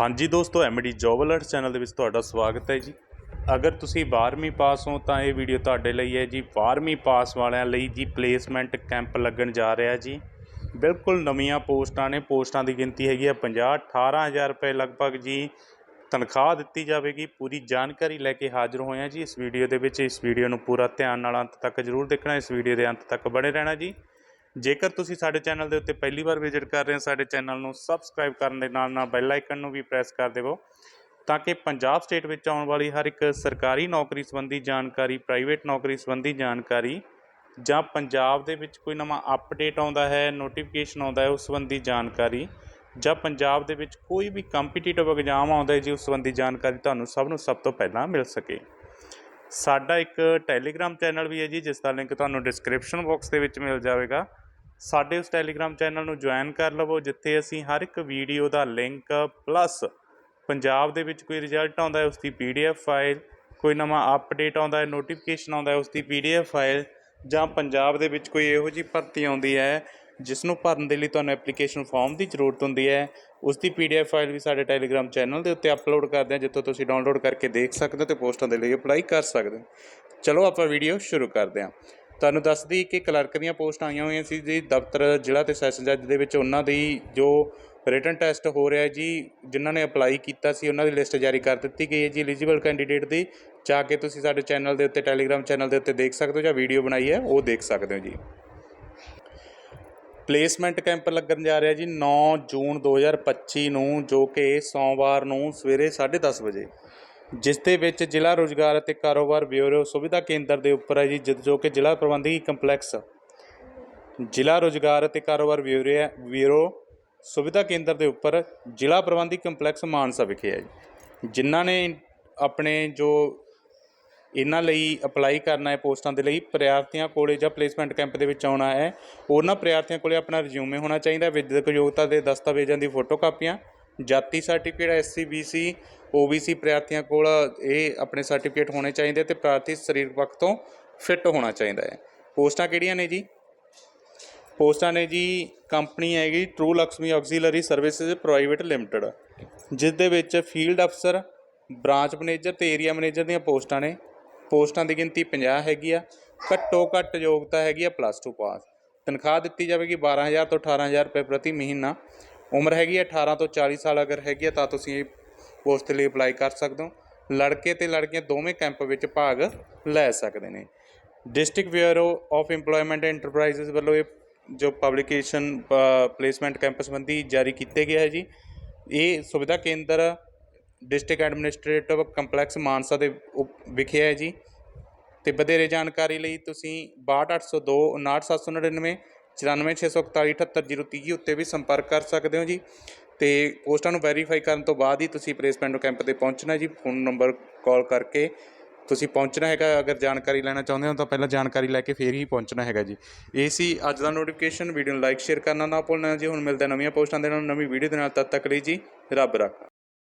ਹਾਂਜੀ ਦੋਸਤੋ, MD job alert channel ਦੇ ਵਿੱਚ ਤੁਹਾਡਾ ਸਵਾਗਤ ਹੈ ਜੀ। ਅਗਰ ਤੁਸੀਂ 12ਵੀਂ ਪਾਸ ਹੋ, ਤਾਂ ਇਹ ਵੀਡੀਓ ਤੁਹਾਡੇ ਲਈ ਹੈ ਜੀ। 12ਵੀਂ ਪਾਸ ਵਾਲਿਆਂ ਲਈ ਜੀ ਪਲੇਸਮੈਂਟ ਕੈਂਪ ਲੱਗਣ ਜਾ ਰਿਹਾ ਜੀ। ਬਿਲਕੁਲ ਨਵੀਆਂ ਪੋਸਟਾਂ ਨੇ, ਪੋਸਟਾਂ ਦੀ ਗਿਣਤੀ ਹੈਗੀ ਹੈ 50 18000 ਰੁਪਏ ਲਗਭਗ ਜੀ ਤਨਖਾਹ ਦਿੱਤੀ ਜਾਵੇਗੀ। ਪੂਰੀ ਜਾਣਕਾਰੀ ਲੈ ਕੇ ਹਾਜ਼ਰ ਹੋਏ ਹਾਂ ਜੀ ਇਸ ਵੀਡੀਓ ਦੇ ਵਿੱਚ। ਇਸ ਵੀਡੀਓ ਨੂੰ ਪੂਰਾ ਧਿਆਨ ਨਾਲ ਅੰਤ ਤੱਕ ਜ਼ਰੂਰ ਦੇਖਣਾ, ਇਸ ਵੀਡੀਓ ਦੇ ਅੰਤ ਤੱਕ ਬਣੇ ਰਹਿਣਾ ਜੀ। ਜੇਕਰ ਤੁਸੀਂ ਸਾਡੇ ਚੈਨਲ ਦੇ ਉੱਤੇ ਪਹਿਲੀ ਵਾਰ ਵਿਜ਼ਿਟ ਕਰ ਰਹੇ ਹੋ, ਸਾਡੇ ਚੈਨਲ ਨੂੰ ਸਬਸਕ੍ਰਾਈਬ ਕਰਨ ਦੇ ਨਾਲ ਨਾਲ ਬੈਲ ਆਈਕਨ ਨੂੰ ਵੀ ਪ੍ਰੈਸ ਕਰ ਦੇਵੋ, ਤਾਂ ਕਿ ਪੰਜਾਬ ਸਟੇਟ ਵਿੱਚ ਆਉਣ ਵਾਲੀ ਹਰ ਇੱਕ ਸਰਕਾਰੀ ਨੌਕਰੀ ਸੰਬੰਧੀ ਜਾਣਕਾਰੀ ਪ੍ਰਾਈਵੇਟ ਨੌਕਰੀ ਸੰਬੰਧੀ ਜਾਣਕਾਰੀ ਜਾਂ ਪੰਜਾਬ ਦੇ ਵਿੱਚ ਕੋਈ ਨਵਾਂ ਅਪਡੇਟ ਆਉਂਦਾ ਹੈ ਨੋਟੀਫਿਕੇਸ਼ਨ ਆਉਂਦਾ ਹੈ, ਉਸ ਸੰਬੰਧੀ ਜਾਣਕਾਰੀ ਜਾਂ ਪੰਜਾਬ ਦੇ ਵਿੱਚ ਕੋਈ ਵੀ ਕੰਪੀਟੀਟਿਵ ਐਗਜ਼ਾਮ ਆਉਂਦਾ ਹੈ ਜੀ, ਉਸ ਸੰਬੰਧੀ ਜਾਣਕਾਰੀ ਤੁਹਾਨੂੰ ਸਭ ਨੂੰ ਸਭ ਤੋਂ ਪਹਿਲਾਂ ਮਿਲ ਸਕੇ। ਸਾਡਾ ਇੱਕ ਟੈਲੀਗ੍ਰਾਮ ਚੈਨਲ ਵੀ ਹੈ ਜੀ ਜਿਸ ਦਾ ਲਿੰਕ ਤੁਹਾਨੂੰ ਡਿਸਕ੍ਰਿਪਸ਼ਨ ਬਾਕਸ ਦੇ ਵਿੱਚ ਮਿਲ ਜਾਵੇਗਾ। ਸਾਡੇ ਉਸ ਟੈਲੀਗ੍ਰਾਮ ਚੈਨਲ ਨੂੰ ਜੁਆਇਨ ਕਰ ਲਵੋ, ਜਿੱਥੇ ਅਸੀਂ ਹਰ ਇੱਕ ਵੀਡੀਓ ਦਾ ਲਿੰਕ ਪਲੱਸ ਪੰਜਾਬ ਦੇ ਵਿੱਚ ਕੋਈ ਰਿਜ਼ਲਟ ਆਉਂਦਾ ਹੈ ਉਸ ਦੀ ਪੀਡੀਐਫ ਫਾਈਲ ਕੋਈ ਨਵਾਂ ਅਪਡੇਟ ਆਉਂਦਾ ਹੈ ਨੋਟੀਫਿਕੇਸ਼ਨ ਆਉਂਦਾ ਹੈ ਉਸ ਦੀ ਪੀਡੀਐਫ ਫਾਈਲ ਜਾਂ ਪੰਜਾਬ ਦੇ ਵਿੱਚ ਕੋਈ ਇਹੋ ਜਿਹੀ ਭਰਤੀ ਆਉਂਦੀ ਹੈ ਜਿਸ ਨੂੰ ਭਰਨ ਦੇ ਲਈ ਤੁਹਾਨੂੰ ਐਪਲੀਕੇਸ਼ਨ ਫਾਰਮ ਦੀ ਜ਼ਰੂਰਤ ਹੁੰਦੀ ਹੈ ਉਸ ਦੀ ਪੀਡੀਐਫ ਫਾਈਲ ਵੀ ਸਾਡੇ ਟੈਲੀਗ੍ਰਾਮ ਚੈਨਲ ਦੇ ਉੱਤੇ ਅਪਲੋਡ ਕਰਦੇ ਹਾਂ, ਜਿੱਥੋਂ ਤੁਸੀਂ ਡਾਊਨਲੋਡ ਕਰਕੇ ਦੇਖ ਸਕਦੇ ਹੋ ਤੇ ਪੋਸਟਾਂ ਦੇ ਲਈ ਅਪਲਾਈ ਕਰ ਸਕਦੇ ਹੋ। ਚਲੋ ਆਪਾਂ ਵੀਡੀਓ ਸ਼ੁਰੂ ਕਰਦੇ ਹਾਂ। ਤੁਹਾਨੂੰ ਦੱਸ ਦਈਏ ਕਿ ਕਲਰਕ ਦੀਆਂ ਪੋਸਟਾਂ ਆਈਆਂ ਹੋਈਆਂ ਸੀ ਜੀ, ਦਫ਼ਤਰ, ਜ਼ਿਲ੍ਹਾ ਅਤੇ ਸੈਸ਼ਨ ਜੱਜ ਦੇ ਵਿੱਚ ਉਹਨਾਂ ਦੀ ਜੋ ਰਿਟਨ ਟੈਸਟ ਹੋ ਰਿਹਾ ਜੀ, ਜਿਨ੍ਹਾਂ ਨੇ ਅਪਲਾਈ ਕੀਤਾ ਸੀ, ਉਹਨਾਂ ਦੀ ਲਿਸਟ ਜਾਰੀ ਕਰ ਦਿੱਤੀ ਗਈ ਹੈ ਜੀ। ਐਲੀਜੀਬਲ ਕੈਂਡੀਡੇਟ ਦੀ ਜਾ ਕੇ ਤੁਸੀਂ ਸਾਡੇ ਚੈਨਲ ਦੇ ਉੱਤੇ ਟੈਲੀਗ੍ਰਾਮ ਚੈਨਲ ਦੇ ਉੱਤੇ ਦੇਖ ਸਕਦੇ ਹੋ ਜਾਂ ਵੀਡੀਓ ਬਣਾਈ ਹੈ, ਉਹ ਦੇਖ ਸਕਦੇ ਹੋ ਜੀ। ਪਲੇਸਮੈਂਟ ਕੈਂਪ ਲੱਗਣ ਜਾ ਰਿਹਾ ਜੀ 9 ਜੂਨ 2025 ਨੂੰ, ਜੋ ਕਿ ਸੋਮਵਾਰ ਨੂੰ ਸਵੇਰੇ 10:30 ਵਜੇ। ਜਿਸ ਦੇ ਵਿੱਚ ਜ਼ਿਲ੍ਹਾ ਰੋਜ਼ਗਾਰ ਅਤੇ ਕਾਰੋਬਾਰ ਬਿਊਰੋ ਸੁਵਿਧਾ ਕੇਂਦਰ ਦੇ ਉੱਪਰ ਹੈ ਜੀ ਜਿ- ਜੋ ਕਿ ਜ਼ਿਲ੍ਹਾ ਪ੍ਰਬੰਧਕੀ ਕੰਪਲੈਕਸ। ਜ਼ਿਲ੍ਹਾ ਰੋਜ਼ਗਾਰ ਅਤੇ ਕਾਰੋਬਾਰ ਬਿਊਰੋ ਬਿਊਰੋ ਸੁਵਿਧਾ ਕੇਂਦਰ ਦੇ ਉੱਪਰ ਜ਼ਿਲ੍ਹਾ ਪ੍ਰਬੰਧਕੀ ਕੰਪਲੈਕਸ ਮਾਨਸਾ ਵਿਖੇ ਹੈ ਜੀ। ਜਿਨ੍ਹਾਂ ਨੇ ਆਪਣੇ ਜੋ ਇਹਨਾਂ ਲਈ ਅਪਲਾਈ ਕਰਨਾ ਹੈ ਪੋਸਟਾਂ ਦੇ ਲਈ ਪ੍ਰਾਰਥੀਆਂ ਕੋਲੇ ਜਾਂ ਪਲੇਸਮੈਂਟ ਕੈਂਪ ਦੇ ਵਿੱਚ ਆਉਣਾ ਹੈ, ਉਹਨਾਂ ਪ੍ਰਾਰਥੀਆਂ ਕੋਲੇ ਆਪਣਾ ਰਿਜ਼ਿਊਮੇ ਹੋਣਾ ਚਾਹੀਦਾ ਵਿਦਿਅਕ ਯੋਗਤਾ ਦੇ ਦਸਤਾਵੇਜ਼ਾਂ ਦੀ ਫੋਟੋ ਕਾਪੀਆਂ ਜਾਤੀ ਸਰਟੀਫਿਕੇਟ ਐਸਸੀ ਬੀਸੀ ਓਬੀਸੀ ਪ੍ਰਾਰਥੀਆਂ ਕੋਲ ਇਹ ਆਪਣੇ ਸਰਟੀਫਿਕੇਟ ਹੋਣੇ ਚਾਹੀਦੇ ਤੇ ਪ੍ਰਾਰਥੀ ਸਰੀਰਕ ਪੱਖ ਤੋਂ ਫਿੱਟ ਹੋਣਾ ਚਾਹੀਦਾ ਹੈ। ਪੋਸਟਾਂ ਕਿਹੜੀਆਂ ਨੇ ਜੀ? ਪੋਸਟਾਂ ਨੇ ਜੀ ਕੰਪਨੀ ਹੈਗੀ true Lakshmi auxiliary services private limited ਜਿਸ ਦੇ ਵਿੱਚ ਫੀਲਡ ਅਫਸਰ ਬ੍ਰਾਂਚ ਮੈਨੇਜਰ ਤੇ ਏਰੀਆ ਮੈਨੇਜਰ ਦੀਆਂ ਪੋਸਟਾਂ ਨੇ। ਪੋਸਟਾਂ ਦੀ ਗਿਣਤੀ 50 ਹੈਗੀ ਆ, ਘੱਟੋ ਘੱਟ ਯੋਗਤਾ ਹੈਗੀ ਆ ਪਲੱਸ 2 ਪਾਸ ਤਨਖਾਹ ਦਿੱਤੀ ਜਾਵੇਗੀ 12000 ਤੋਂ 18000 ਰੁਪਏ ਪ੍ਰਤੀ ਮਹੀਨਾ। ਉਮਰ ਹੈਗੀ ਹੈ 18 ਤੋਂ 40 ਸਾਲ, ਅਗਰ ਹੈਗੀ ਆ ਤਾਂ ਤੁਸੀਂ ਇਹ ਪੋਸਟ ਲਈ ਅਪਲਾਈ ਕਰ ਸਕਦੇ ਹੋ। ਲੜਕੇ ਤੇ ਲੜਕੀਆਂ ਦੋਵੇਂ ਕੈਂਪ ਵਿੱਚ ਭਾਗ ਲੈ ਸਕਦੇ ਨੇ। District bureau of employment enterprises ਵੱਲੋਂ ਇਹ ਜੋ ਪਬਲਿਕੇਸ਼ਨ ਪਲੇਸਮੈਂਟ ਕੈਂਪ ਸੰਬੰਧੀ ਜਾਰੀ ਕੀਤੇ ਗਿਆ ਹੈ ਜੀ। ਇਹ ਸੁਵਿਧਾ ਕੇਂਦਰ ਡਿਸਟ੍ਰਿਕਟ ਐਡਮਿਨਿਸਟ੍ਰੇਟਿਵ ਕੰਪਲੈਕਸ ਮਾਨਸਾ ਦੇ ਉਪ- ਵਿਖੇ ਹੈ ਜੀ। ਤੇ ਵਧੇਰੇ ਜਾਣਕਾਰੀ ਲਈ ਤੁਸੀਂ 62802 59799 94641 78030 ਉੱਤੇ ਵੀ ਸੰਪਰਕ ਕਰ ਸਕਦੇ ਹੋ ਜੀ। ਤੇ ਪੋਸਟਾਂ ਨੂੰ ਵੈਰੀਫਾਈ ਕਰਨ ਤੋਂ ਬਾਅਦ ਹੀ ਤੁਸੀਂ ਪਲੇਸਮੈਂਟ ਕੈਂਪ ਤੇ ਪਹੁੰਚਣਾ ਜੀ। ਫੋਨ ਨੰਬਰ ਕਾਲ ਕਰਕੇ ਤੁਸੀਂ ਪਹੁੰਚਣਾ ਹੈਗਾ। ਅਗਰ ਜਾਣਕਾਰੀ ਲੈਣਾ ਚਾਹੁੰਦੇ ਹੋ ਤਾਂ ਪਹਿਲਾਂ ਜਾਣਕਾਰੀ ਲੈ ਕੇ ਫੇਰ ਹੀ ਪਹੁੰਚਣਾ ਹੈਗਾ ਜੀ। ਇਹ ਸੀ ਅੱਜ ਦਾ ਨੋਟੀਫਿਕੇਸ਼ਨ ਵੀਡੀਓ ਨੂੰ ਲਾਈਕ ਸ਼ੇਅਰ ਕਰਨਾ ਨਾ ਭੁੱਲਣਾ ਜੀ। ਹੁਣ ਮਿਲਦਾ ਨਵੀਆਂ ਪੋਸਟਾਂ ਦੇ ਨਾਲ, ਨਵੀਂ ਵੀਡੀਓ ਦੇ ਨਾਲ। ਤਦ ਤੱਕ ਲਈ ਜੀ, ਰੱਬ ਰੱਖਾ।